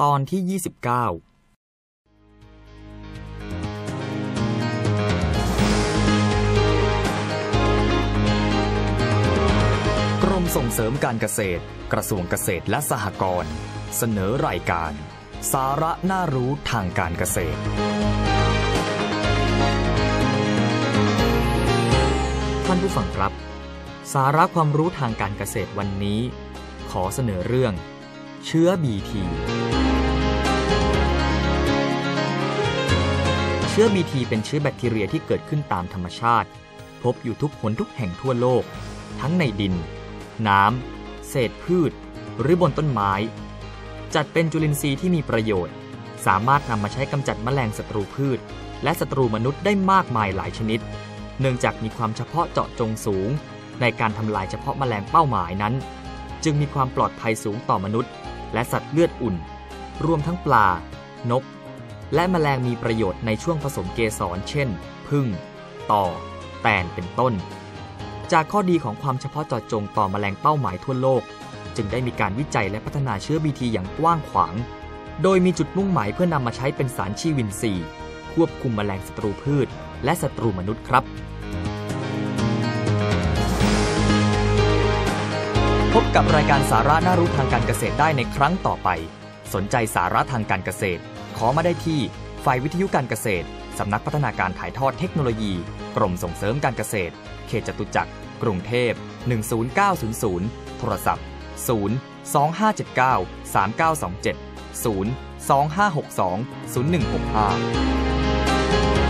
ตอนที่ 29กรมส่งเสริมการเกษตร กระทรวงเกษตรและสหกรณ์เสนอรายการ สาระน่ารู้ทางการเกษตร ท่านผู้ฟังครับ สาระความรู้ทางการเกษตรวันนี้ ขอเสนอเรื่อง เชื้อ BT เชื้อ BT เป็นเชื้อแบคทีเรียที่เกิดขึ้นตามธรรมชาติ พบอยู่ทุกหนทุกแห่งทั่วโลก ทั้งในดิน น้ำ เศษพืช หรือบนต้นไม้ จัดเป็นจุลินทรีย์ที่มีประโยชน์ สามารถนำมาใช้กำจัดแมลงศัตรูพืช และศัตรูมนุษย์ได้มากมายหลายชนิด เนื่องจากมีความเฉพาะเจาะจงสูง ในการทำลายเฉพาะแมลงเป้าหมายนั้น จึงมีความปลอดภัยสูงต่อมนุษย์ และสัตว์เลือดอุ่น รวมทั้งปลา นก และแมลงมีประโยชน์ในช่วงผสมเกสร เช่น พึ่ง ต่อ แตน เป็นต้น จากข้อดีของความเฉพาะเจาะจงต่อแมลงเป้าหมายทั่วโลก จึงได้มีการวิจัยและพัฒนาเชื้อ BT อย่างกว้างขวาง โดยมีจุดมุ่งหมายเพื่อนำมาใช้เป็นสารชีวินทรีย์ควบคุมแมลงศัตรูพืช และศัตรูมนุษย์ครับพบกับรายการสาระน่ารู้ทางการเกษตรได้ในครั้งต่อไป สนใจสาระทางการเกษตร ขอมาได้ที่ ฝ่ายวิทยุการเกษตร สำนักพัฒนาการถ่ายทอดเทคโนโลยี กรมส่งเสริมการเกษตร เขตจตุจักร กรุงเทพ 10900 โทรศัพท์ 0 2579 3927 0 2562 0165